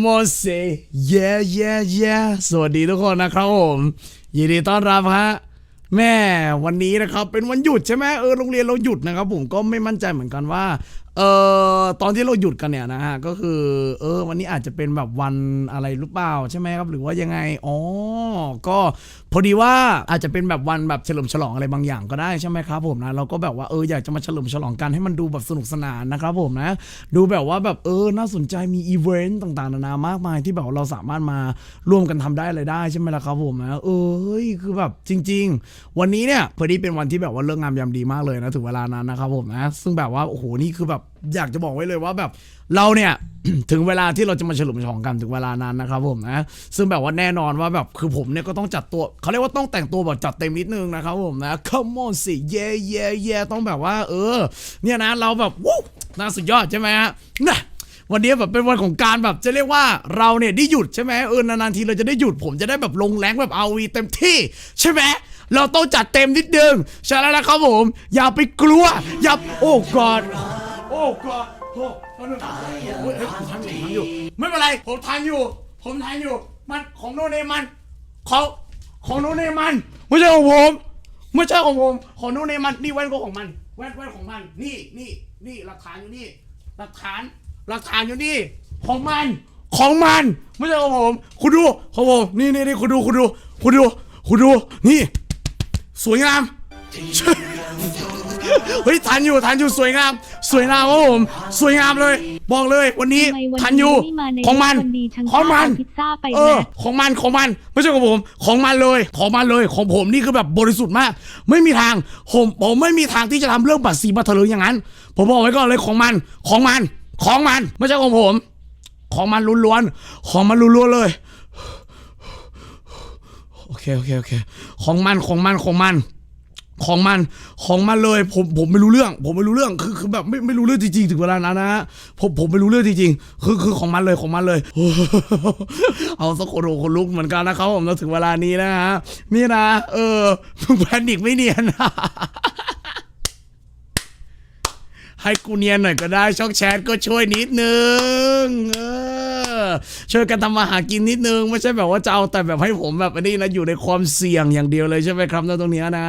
โมเสเย่เย่เย่สวัสดีทุกคนนะครับผมยินดีต้อนรับฮะแม่วันนี้นะครับเป็นวันหยุดใช่ไหมเออโรงเรียนเราหยุดนะครับ ผมก็ไม่มั่นใจเหมือนกันว่า เออตอนที่เราหยุดกันเนี่ยนะฮะก็คือ เออ วันนี้อาจจะเป็นแบบวันอะไรหรือเปล่าใช่ไหมครับ หรือว่ายังไงอ๋อก็พอดีว่าอาจจะเป็นแบบวันแบบเฉลิมฉลองอะไรบางอย่างก็ได้ใช่ไหมครับผมนะเราก็แบบว่าเอออยากจะมาเฉลิมฉลองกันให้มันดูแบบสนุกสนานนะครับผมนะ ดูแบบว่าแบบเออน่าสนใจมีอีเวนต์ต่างๆนานามากมายที่แบบเราสามารถมาร่วมกันทำได้อะไรได้ใช่ไหมล่ะครับผมนะเออคือแบบจริง ๆ วันนี้เนี่ยพอดีเป็นวันที่แบบว่าเรื่องงามยามดีมากเลยนะถึงเวลานั้นนะครับผมนะซึ่งแบบว่าโอ้โหนี่คือแบบอยากจะบอกไว้เลยว่าแบบเราเนี่ย ถึงเวลาที่เราจะมาเฉลิมฉลองกันถึงเวลานั้นนะครับผมนะซึ่งแบบว่าแน่นอนว่าแบบคือผมเนี่ยก็ต้องจัดตัวเขาเรียกว่าต้องแต่งตัวแบบจัดเต็มนิดนึงนะครับผมนะ come on สิเย่เย่เย่ต้องแบบว่า เออ เนี่ยนะเราแบบวู้น่าสุดยอดใช่ไหมฮะนะวันนี้แบบเป็นวันของการแบบจะเรียกว่าเราเนี่ยได้หยุดใช่ไหมเออนานๆทีเราจะได้หยุดผมจะได้แบบลงแรงแบบเอาวีเต็มที่ใช่ไหมเราต้องจัดเต็มนิดนึงใช่แล้วนะครับผม อย่าไปกลัวอย่าโอ้กอด โอ้กอดโอ้โอ้โอ้ยเฮ้ยผมทันอยู่ผมทันอยู่ ไม่เป็นไร ผมทันอยู่ ผมทันอยู่ มันของโนเนมมันของของโนเนมัน ไม่ใช่ของผม ไม่ใช่ของผม ของโนเนมัน นี่แว่นก็ของมัน แว่นแว่นของมัน นี่นี่นี่หลักฐานอยู่นี่ หลักฐาน หลักฐานอยู่นี่ ของมัน ของมัน ไม่ใช่ของผม คุณดูของผม นี่นี่นี่คุณดู คุณดู คุณดู คุณดู นี่ สวยงาม เฮ้ยทันอยู่ทันอยู่สวยงาม สวยงามครับผมสวยงามเลย บอกเลยวันนี้ทำไมวันทันอยู่นี้ไม่มาในของมันวันดีฉันของมันเอาพิซซ่าไปเออนะของมันของมันไม่ใช่ของผม ของมันเลยของมันเลยของผมนี่คือแบบบริสุทธิ์มาก ไม่มีทางผมผมไม่มีทางที่จะทำเรื่องบัตรสีบัตรเถลิงอย่างนั้น ผมบอกไว้ก่อนเลยของมันของมันของมันไม่ใช่ของผม ของมันล้วนๆของมันล้วนๆเลยโอเคโอเคโอเคของมันของมันของมัน ของมันของมันเลยผมผมไม่รู้เรื่อง ผมไม่รู้เรื่องคือคือแบบไม่ไม่รู้เรื่องจริงๆถึงเวลานั้นนะฮะผมผมไม่รู้เรื่องจริงๆคือคือของมันเลยของมันเลย เอาสักคนโคนลุกเหมือนกันนะครับผมแล้วถึงเวลานี้นะฮะนี่นะเออมึงแพนิกไม่เนียนให้กูเนียนหน่อยก็ได้ช่องแชทก็ช่วยนิดนึงเออช่วยกันทำมาหากินนิดนึง ไม่ใช่แบบว่าจะเอาแต่แบบให้ผมแบบอันนี้นะอยู่ในความเสี่ยงอย่างเดียวเลยใช่ไหมครับณตรงเนี้ยนะ